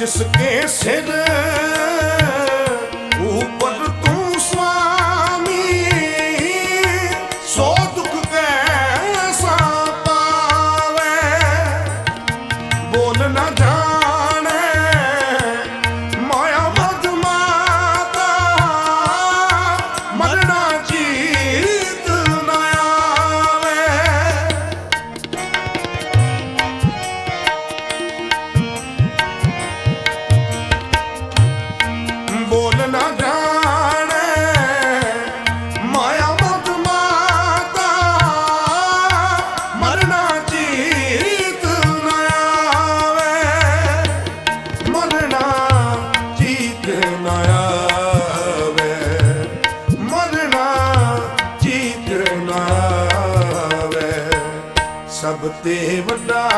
जिसके सिर ऊपर तू स्वामी सो दुख कैसा पावे बोल न जाने ਸਭ ਤੇ ਵੱਡਾ